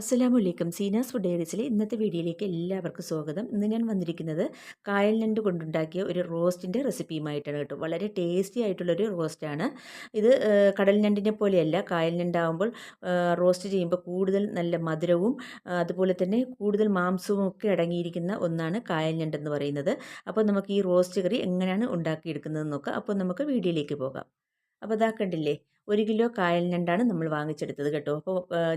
അസ്സലാമു അലൈക്കും. സീനാസ് ഫുഡ് ഡയറീസിലെ ഇന്നത്തെ വീഡിയോയിലേക്ക് എല്ലാവർക്കും സ്വാഗതം. ഇന്ന് ഞാൻ വന്നിരിക്കുന്നത് കായൽ ഞണ്ട് കൊണ്ടുണ്ടാക്കിയ ഒരു റോസ്റ്റിന്റെ റെസിപ്പിയുമായിട്ടാണ് കേട്ടോ. വളരെ ടേസ്റ്റി ആയിട്ടുള്ളൊരു റോസ്റ്റാണ്. ഇത് കടൽ ഞണ്ടിനെ പോലെയല്ല. കായൽ ഞണ്ടാകുമ്പോൾ റോസ്റ്റ് ചെയ്യുമ്പോൾ കൂടുതൽ നല്ല മധുരവും അതുപോലെ തന്നെ കൂടുതൽ മാംസവും ഒക്കെ അടങ്ങിയിരിക്കുന്ന ഒന്നാണ് കായൽ ഞണ്ടെന്ന് പറയുന്നത്. അപ്പോൾ നമുക്ക് ഈ റോസ്റ്റ് കറി എങ്ങനെയാണ് ഉണ്ടാക്കിയെടുക്കുന്നത് നോക്കാം. അപ്പോൾ നമുക്ക് വീഡിയോയിലേക്ക് പോകാം. അപ്പോൾ ഇതാ കണ്ടില്ലേ ഒരു കിലോ കായൽ ഞണ്ടാണ് നമ്മൾ വാങ്ങിച്ചെടുത്തത് കേട്ടോ. അപ്പോൾ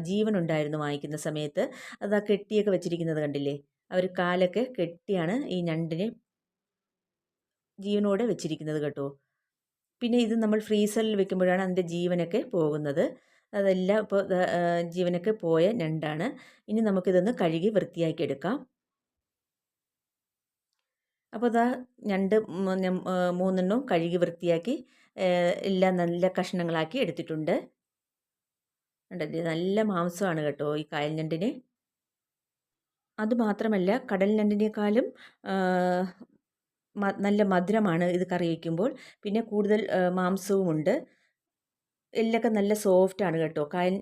ജീവൻ ഉണ്ടായിരുന്നു വാങ്ങിക്കുന്ന സമയത്ത്. അത് ആ കെട്ടിയൊക്കെ വെച്ചിരിക്കുന്നത് കണ്ടില്ലേ? അവർ കാലൊക്കെ കെട്ടിയാണ് ഈ ഞണ്ടിനെ ജീവനോടെ വെച്ചിരിക്കുന്നത് കേട്ടോ. പിന്നെ ഇത് നമ്മൾ ഫ്രീസറിൽ വെക്കുമ്പോഴാണ് അതിന്റെ ജീവനൊക്കെ പോകുന്നത്. അതെല്ലാം ഇപ്പോൾ ജീവനൊക്കെ പോയ ഞണ്ടാണ്. ഇനി നമുക്കിതൊന്ന് കഴുകി വൃത്തിയാക്കി എടുക്കാം. അപ്പോൾ ഇതാ ഞണ്ട് മൂന്നെണ്ണവും കഴുകി വൃത്തിയാക്കി എല്ലാം നല്ല കഷ്ണങ്ങളാക്കി എടുത്തിട്ടുണ്ട്. കണ്ടില്ലേ നല്ല മാംസമാണ് കേട്ടോ ഈ കായൽ ഞണ്ടിന്. അതുമാത്രമല്ല കടൽ ഞണ്ടിനേക്കാളും നല്ല മധുരമാണ് ഇത് കറി വയ്ക്കുമ്പോൾ. പിന്നെ കൂടുതൽ മാംസവുമുണ്ട്. എല്ലൊക്കെ നല്ല സോഫ്റ്റ് ആണ് കേട്ടോ. കായൽ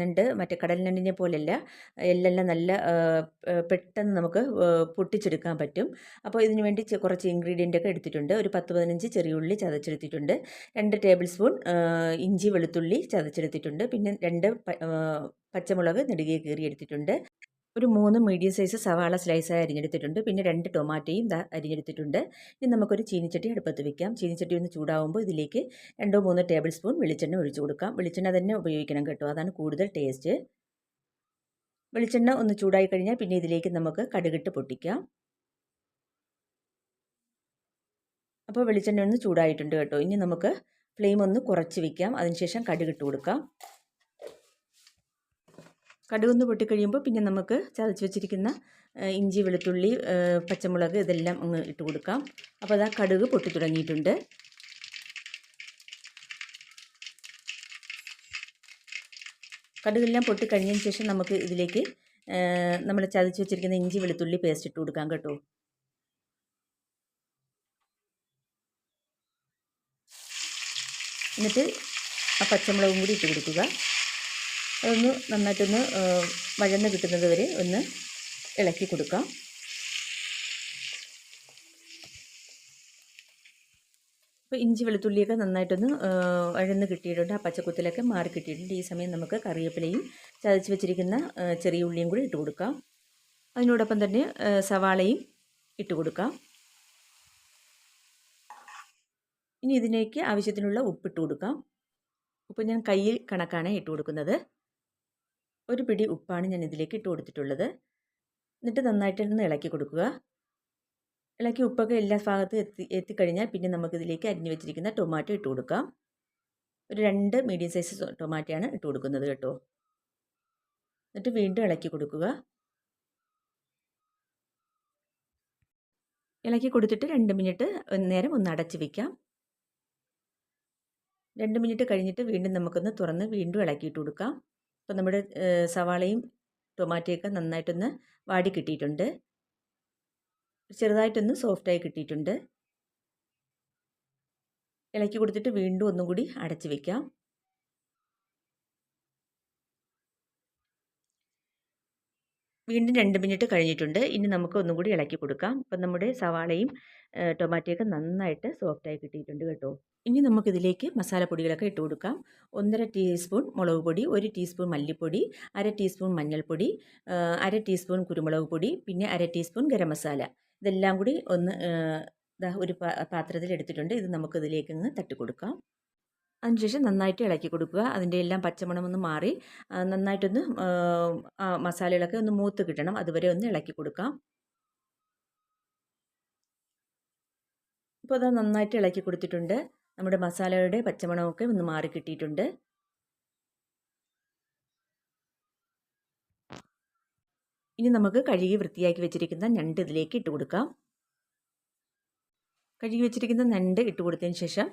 നണ്ട് മറ്റേ കടൽ ഞണ്ടിനെ പോലെയല്ല എല്ലെല്ലാം നല്ല പെട്ടെന്ന് നമുക്ക് പൊട്ടിച്ചെടുക്കാൻ പറ്റും. അപ്പോൾ ഇതിനു വേണ്ടി കുറച്ച് ഇൻഗ്രീഡിയന്റ് ഒക്കെ എടുത്തിട്ടുണ്ട്. ഒരു പത്ത് പതിനഞ്ച് ചെറിയ ഉള്ളി ചതച്ചെടുത്തിട്ടുണ്ട്. രണ്ട് ടേബിൾ സ്പൂൺ ഇഞ്ചി വെളുത്തുള്ളി ചതച്ചെടുത്തിട്ടുണ്ട്. പിന്നെ രണ്ട് പച്ചമുളക് നെടുകെ കീറി എടുത്തിട്ടുണ്ട് ഒരു മൂന്ന് മീഡിയം സൈസ് സവാള സ്ലൈസായി അരിഞ്ഞെടുത്തിട്ടുണ്ട്. പിന്നെ രണ്ട് ടൊമാറ്റോയും അരിഞ്ഞെടുത്തിട്ടുണ്ട്. ഇനി നമുക്കൊരു ചീനിച്ചട്ടി അടുപ്പത്ത് വെക്കാം. ചീനിച്ചട്ടി ഒന്ന് ചൂടാവുമ്പോൾ ഇതിലേക്ക് രണ്ടോ മൂന്നോ ടേബിൾ സ്പൂൺ വെളിച്ചെണ്ണ ഒഴിച്ചു കൊടുക്കാം. വെളിച്ചെണ്ണ തന്നെ ഉപയോഗിക്കണം കേട്ടോ. അതാണ് കൂടുതൽ ടേസ്റ്റ് വെളിച്ചെണ്ണ ഒന്ന് ചൂടായി കഴിഞ്ഞാൽ പിന്നെ ഇതിലേക്ക് നമുക്ക് കടുകിട്ട് പൊട്ടിക്കാം. അപ്പോൾ വെളിച്ചെണ്ണ ഒന്ന് ചൂടായിട്ടുണ്ട് കേട്ടോ. ഇനി നമുക്ക് ഫ്ലെയിം ഒന്ന് കുറച്ച് വയ്ക്കാം അതിനുശേഷം കടുകിട്ട് കൊടുക്കാം. കടുകൊന്ന് പൊട്ടിക്കഴിയുമ്പോൾ പിന്നെ നമുക്ക് ചതച്ച് വെച്ചിരിക്കുന്ന ഇഞ്ചി വെളുത്തുള്ളി പച്ചമുളക് ഇതെല്ലാം അങ്ങ് ഇട്ട് കൊടുക്കാം. അപ്പോൾ അതാ കടുക് പൊട്ടി തുടങ്ങിയിട്ടുണ്ട്. കടുകെല്ലാം പൊട്ടി കഴിഞ്ഞതിന് ശേഷം നമുക്ക് ഇതിലേക്ക് നമ്മൾ ചതച്ച് വെച്ചിരിക്കുന്ന ഇഞ്ചി വെളുത്തുള്ളി പേസ്റ്റ് ഇട്ട് കൊടുക്കാം കേട്ടോ. എന്നിട്ട് ആ പച്ചമുളകും കൂടി ഇട്ട് കൊടുക്കുക. അതൊന്ന് നന്നായിട്ടൊന്ന് വഴന്ന് കിട്ടുന്നത് വരെ ഒന്ന് ഇളക്കി കൊടുക്കാം. അപ്പോൾ ഇഞ്ചി വെളുത്തുള്ളിയൊക്കെ നന്നായിട്ടൊന്ന് അഴന്ന് കിട്ടിയിട്ടുണ്ട്. ആ പച്ചക്കുത്തിലൊക്കെ മാറി കിട്ടിയിട്ടുണ്ട്. ഈ സമയം നമുക്ക് കറിവേപ്പിലയും ചതച്ച് വെച്ചിരിക്കുന്ന ചെറിയ ഉള്ളിയും കൂടി ഇട്ട് കൊടുക്കാം. അതിനോടൊപ്പം തന്നെ സവാളയും ഇട്ട് കൊടുക്കാം. ഇനി ഇതിലേക്ക് ആവശ്യത്തിനുള്ള ഉപ്പിട്ട് കൊടുക്കാം. ഉപ്പ് ഞാൻ കയ്യിൽ കണക്കാണ് ഇട്ട് കൊടുക്കുന്നത്. ഒരു പിടി ഉപ്പാണ് ഞാൻ ഇതിലേക്ക് ഇട്ട് കൊടുത്തിട്ടുള്ളത്. എന്നിട്ട് നന്നായിട്ടൊന്ന് ഇളക്കി കൊടുക്കുക. ഇളക്കി ഉപ്പൊക്കെ എല്ലാ ഭാഗത്തും എത്തി എത്തിക്കഴിഞ്ഞാൽ പിന്നെ നമുക്കിതിലേക്ക് അരിഞ്ഞു വെച്ചിരിക്കുന്ന ടൊമാറ്റോ ഇട്ട് കൊടുക്കാം. ഒരു രണ്ട് മീഡിയം സൈസ് ടൊമാറ്റോയാണ് ഇട്ട് കൊടുക്കുന്നത് കേട്ടോ. എന്നിട്ട് വീണ്ടും ഇളക്കി കൊടുക്കുക. ഇളക്കി കൊടുത്തിട്ട് രണ്ട് മിനിറ്റ് നേരം ഒന്ന് അടച്ച് വയ്ക്കാം രണ്ട് മിനിറ്റ് കഴിഞ്ഞിട്ട് വീണ്ടും നമുക്കൊന്ന് തുറന്ന് വീണ്ടും ഇളക്കിയിട്ട് കൊടുക്കാം. അപ്പോൾ നമ്മുടെ സവാളയും ടൊമാറ്റോയൊക്കെ നന്നായിട്ടൊന്ന് വാടി കിട്ടിയിട്ടുണ്ട്. ചെറുതായിട്ടൊന്ന് സോഫ്റ്റായി കിട്ടിയിട്ടുണ്ട്. ഇളക്കി കൊടുത്തിട്ട് വീണ്ടും ഒന്നും കൂടി അടച്ച് വെക്കാം. വീണ്ടും രണ്ട് മിനിറ്റ് കഴിഞ്ഞിട്ടുണ്ട്. ഇനി നമുക്ക് ഒന്നും കൂടി ഇളക്കി കൊടുക്കാം. അപ്പം നമ്മുടെ സവാളയും ടൊമാറ്റോ ടൊമാറ്റോയൊക്കെ നന്നായിട്ട് സോഫ്റ്റായി കിട്ടിയിട്ടുണ്ട് കേട്ടോ. ഇനി നമുക്കിതിലേക്ക് മസാലപ്പൊടികളൊക്കെ ഇട്ട് കൊടുക്കാം. ഒന്നര ടീസ്പൂൺ മുളക് പൊടി ഒരു ടീസ്പൂൺ മല്ലിപ്പൊടി അര ടീസ്പൂൺ മഞ്ഞൾപ്പൊടി അര ടീസ്പൂൺ കുരുമുളക് പൊടി പിന്നെ അര ടീസ്പൂൺ ഗരം മസാല. ഇതെല്ലാം കൂടി ഒന്ന് ഒരു പാത്രത്തിൽ എടുത്തിട്ടുണ്ട് ഇത് നമുക്കിതിലേക്ക് ഒന്ന് തട്ടി കൊടുക്കാം അതിനുശേഷം നന്നായിട്ട് ഇളക്കി കൊടുക്കുക. അതിന്റെ എല്ലാം പച്ചമണമൊന്ന് മാറി ആ, നന്നായിട്ടൊന്ന് മസാലകളൊക്കെ ഒന്ന് മൂത്ത് കിട്ടണം. അതുവരെ ഒന്ന് ഇളക്കി കൊടുക്കാം. ഇപ്പോൾ അത് നന്നായിട്ട് ഇളക്കി കൊടുത്തിട്ടുണ്ട്. നമ്മുടെ മസാലകളുടെ പച്ചമണമൊക്കെ ഒന്ന് മാറി കിട്ടിയിട്ടുണ്ട്. ഇനി നമുക്ക് കഴുകി വൃത്തിയാക്കി വെച്ചിരിക്കുന്ന ഞണ്ട് ഇതിലേക്ക് ഇട്ട് കൊടുക്കാം. കഴുകി വെച്ചിരിക്കുന്ന ഞണ്ട് ഇട്ട് കൊടുത്തതിന് ശേഷം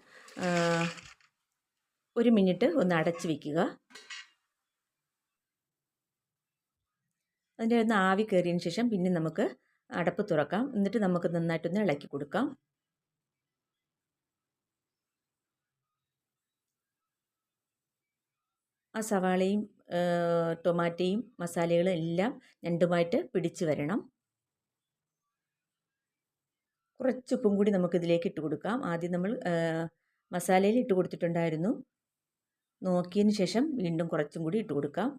ഒരു മിനിറ്റ് ഒന്ന് അടച്ച് വയ്ക്കുക അതിന്റെ ഒന്ന് ആവി കയറിയതിന് ശേഷം പിന്നെ നമുക്ക് അടപ്പ് തുറക്കാം. എന്നിട്ട് നമുക്ക് നന്നായിട്ടൊന്ന് ഇളക്കി കൊടുക്കാം. ആ സവാളയും ടൊമാറ്റോയും മസാലകളും എല്ലാം രണ്ടുമായിട്ട് പിടിച്ച് വരണം. കുറച്ച് ഉപ്പും കൂടി നമുക്കിതിലേക്ക് ഇട്ട് കൊടുക്കാം. ആദ്യം നമ്മൾ മസാലയിൽ ഇട്ട് കൊടുത്തിട്ടുണ്ടായിരുന്നു. നോക്കിയതിന് ശേഷം വീണ്ടും കുറച്ചും കൂടി ഇട്ട് കൊടുക്കാം.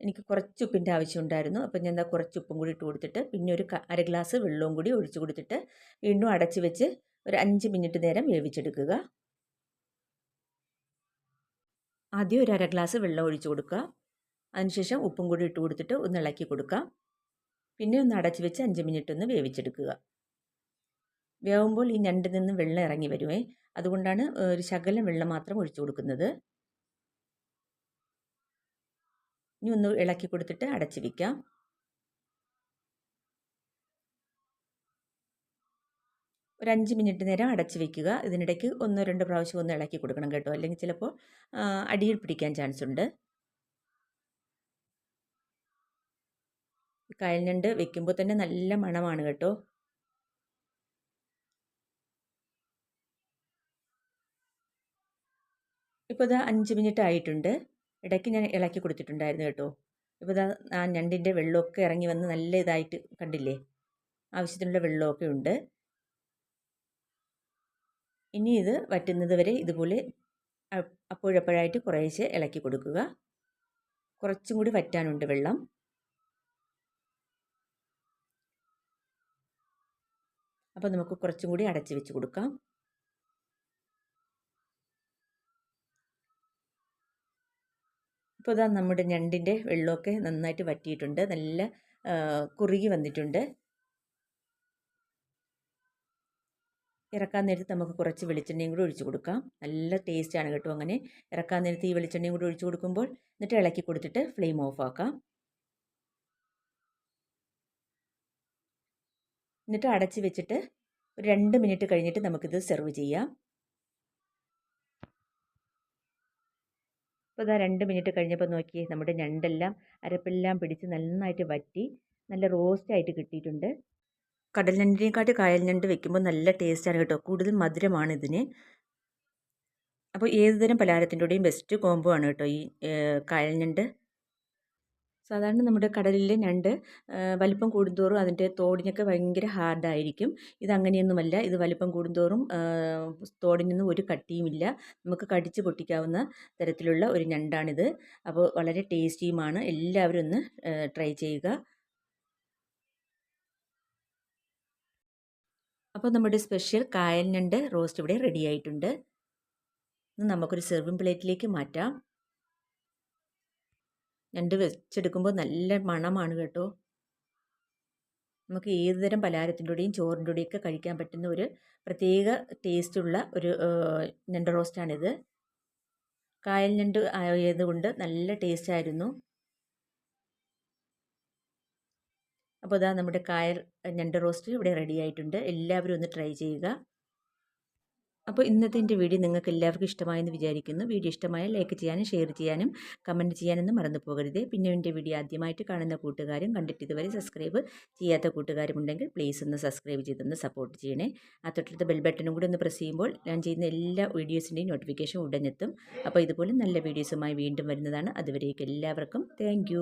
എനിക്ക് കുറച്ച് ഉപ്പിന്റെ ആവശ്യമുണ്ടായിരുന്നു. അപ്പം ഞാൻ എന്താ കുറച്ച് ഉപ്പും കൂടി ഇട്ട് കൊടുത്തിട്ട് പിന്നെ ഒരു അര ഗ്ലാസ് വെള്ളവും കൂടി ഒഴിച്ചു കൊടുത്തിട്ട് വീണ്ടും അടച്ച് വെച്ച് ഒരു അഞ്ച് മിനിറ്റ് നേരം വേവിച്ചെടുക്കുക. ആദ്യം ഒരു അര ഗ്ലാസ് വെള്ളം ഒഴിച്ചു കൊടുക്കുക. അതിനുശേഷം ഉപ്പും കൂടി ഇട്ട് കൊടുത്തിട്ട് ഒന്ന് ഇളക്കി കൊടുക്കാം പിന്നെ ഒന്ന് അടച്ച് വെച്ച് അഞ്ച് മിനിറ്റ് ഒന്ന് വേവിച്ചെടുക്കുക. വേവുമ്പോൾ ഈ ഞണ്ടിൽ നിന്ന് വെള്ളം ഇറങ്ങി വരുമേ അതുകൊണ്ടാണ് ഒരു ശകലം വെള്ളം മാത്രം ഒഴിച്ചു കൊടുക്കുന്നത്. ഇനി ഒന്ന് ഇളക്കി കൊടുത്തിട്ട് അടച്ചു വയ്ക്കാം ഒരു അഞ്ച് മിനിറ്റ് നേരം അടച്ചു വെക്കുക. ഇതിനിടയ്ക്ക് ഒന്ന് രണ്ട് പ്രാവശ്യം ഒന്ന് ഇളക്കി കൊടുക്കണം കേട്ടോ. അല്ലെങ്കിൽ ചിലപ്പോൾ അടിയിൽ പിടിക്കാൻ ചാൻസ് ഉണ്ട്. കയലിനുണ്ട് വെക്കുമ്പോൾ തന്നെ നല്ല മണമാണ് കേട്ടോ. ഇപ്പോൾ ഇത് അഞ്ച് മിനിറ്റ് ആയിട്ടുണ്ട്. ഇടയ്ക്ക് ഞാൻ ഇളക്കി കൊടുത്തിട്ടുണ്ടായിരുന്നു കേട്ടോ. ഇപ്പോൾ ഇതാ ആ ഞണ്ടിന്റെ വെള്ളമൊക്കെ ഇറങ്ങി വന്ന് നല്ല ഇതായിട്ട് കണ്ടില്ലേ? ആവശ്യത്തിനുള്ള വെള്ളമൊക്കെ ഉണ്ട്. ഇനി ഇത് വറ്റുന്നത് വരെ ഇതുപോലെ അപ്പോഴപ്പോഴായിട്ട് കുറേശ്ശെ ഇളക്കി കൊടുക്കുക. കുറച്ചും കൂടി വറ്റാനുണ്ട് വെള്ളം. അപ്പോൾ നമുക്ക് കുറച്ചും കൂടി അടച്ച് വെച്ച് കൊടുക്കാം. ഇപ്പോൾ ഇതാ നമ്മുടെ ഞണ്ടിന്റെ വെള്ളമൊക്കെ നന്നായിട്ട് വറ്റിയിട്ടുണ്ട്. നല്ല കുറുകി വന്നിട്ടുണ്ട്. ഇറക്കാൻ നേരത്ത് നമുക്ക് കുറച്ച് വെളിച്ചെണ്ണയും കൂടി ഒഴിച്ചു കൊടുക്കാം. നല്ല ടേസ്റ്റാണ് കേട്ടോ അങ്ങനെ. ഇറക്കാൻ നേരത്ത് ഈ വെളിച്ചെണ്ണയും കൂടി ഒഴിച്ചു കൊടുക്കുമ്പോൾ എന്നിട്ട് ഇളക്കി കൊടുത്തിട്ട് ഫ്ലെയിം ഓഫ് ആക്കാം. എന്നിട്ട് അടച്ച് വെച്ചിട്ട് ഒരു രണ്ട് മിനിറ്റ് കഴിഞ്ഞിട്ട് നമുക്കിത് സെർവ് ചെയ്യാം. അപ്പോൾ ഇതാ രണ്ട് മിനിറ്റ് കഴിഞ്ഞപ്പോൾ നോക്കി നമ്മുടെ ഞണ്ടെല്ലാം അരപ്പെല്ലാം പിടിച്ച് നന്നായിട്ട് വറ്റി നല്ല റോസ്റ്റായിട്ട് കിട്ടിയിട്ടുണ്ട്. കടൽ ഞണ്ടിനെക്കാട്ടി കായൽ ഞണ്ട് വെക്കുമ്പോൾ നല്ല ടേസ്റ്റാണ് കേട്ടോ. കൂടുതൽ മധുരമാണ് ഇതിന്. അപ്പോൾ ഏതുതരം പലഹാരത്തിന്റെ കൂടെയും ബെസ്റ്റ് കോംബോ ആണ് കേട്ടോ ഈ കായൽ ഞണ്ട്. സാധാരണ നമ്മുടെ കടലിലെ ഞണ്ട് വലിപ്പം കൂടുന്തോറും അതിന്റെ തോടിനൊക്കെ ഭയങ്കര ഹാർഡായിരിക്കും ഇതങ്ങനെയൊന്നുമല്ല ഇത് വലിപ്പം കൂടുന്തോറും തോടിനൊന്നും ഒരു കട്ടിയുമില്ല. നമുക്ക് കടിച്ച് പൊട്ടിക്കാവുന്ന തരത്തിലുള്ള ഒരു ഞണ്ടാണിത്. അപ്പോൾ വളരെ ടേസ്റ്റിയുമാണ്. എല്ലാവരും ഒന്ന് ട്രൈ ചെയ്യുക. അപ്പോൾ നമ്മുടെ സ്പെഷ്യൽ കായൽ ഞണ്ട് റോസ്റ്റ് ഇവിടെ റെഡി ആയിട്ടുണ്ട്. നമുക്കൊരു സെർവിങ് പ്ലേറ്റിലേക്ക് മാറ്റാം. ഞണ്ട് വെച്ചെടുക്കുമ്പോൾ നല്ല മണമാണ് കേട്ടോ. നമുക്ക് ഏതുതരം പലഹാരത്തിന്റെ കൂടെയും ചോറിന്റെ കൂടെയൊക്കെ കഴിക്കാൻ പറ്റുന്ന ഒരു പ്രത്യേക ടേസ്റ്റുള്ള ഒരു ഞണ്ട് റോസ്റ്റാണിത്. കായൽ ഞണ്ട് ആയതുകൊണ്ട് നല്ല ടേസ്റ്റ് ആയിരുന്നു അപ്പോൾ ഇതാ നമ്മുടെ കായൽ ഞണ്ട് റോസ്റ്റ് ഇവിടെ റെഡി ആയിട്ടുണ്ട് എല്ലാവരും ഒന്ന് ട്രൈ ചെയ്യുക. അപ്പോൾ ഇന്നത്തെ എന്റെ വീഡിയോ നിങ്ങൾക്ക് എല്ലാവർക്കും ഇഷ്ടമായെന്ന് വിചാരിക്കുന്നു. വീഡിയോ ഇഷ്ടമായാൽ ലൈക്ക് ചെയ്യാനും ഷെയർ ചെയ്യാനും കമന്റ് ചെയ്യാനൊന്നും മറന്നു പോകരുത്. പിന്നെ എന്റെ വീഡിയോ ആദ്യമായിട്ട് കാണുന്ന കൂട്ടുകാരും കണ്ടിട്ട് ഇതുവരെ സബ്സ്ക്രൈബ് ചെയ്യാത്ത കൂട്ടുകാരും ഉണ്ടെങ്കിൽ പ്ലീസ് ഒന്ന് സബ്സ്ക്രൈബ് ചെയ്തൊന്ന് സപ്പോർട്ട് ചെയ്യണേ. ആ തൊട്ടടുത്ത ബെൽ ബട്ടണും കൂടി ഒന്ന് പ്രസ് ചെയ്യുമ്പോൾ ഞാൻ ചെയ്യുന്ന എല്ലാ വീഡിയോസിന്റെയും നോട്ടിഫിക്കേഷൻ ഉടനെത്തും അപ്പോൾ ഇതുപോലെ നല്ല വീഡിയോസുമായി വീണ്ടും വരുന്നതാണ്. അതുവരേക്കും എല്ലാവർക്കും താങ്ക്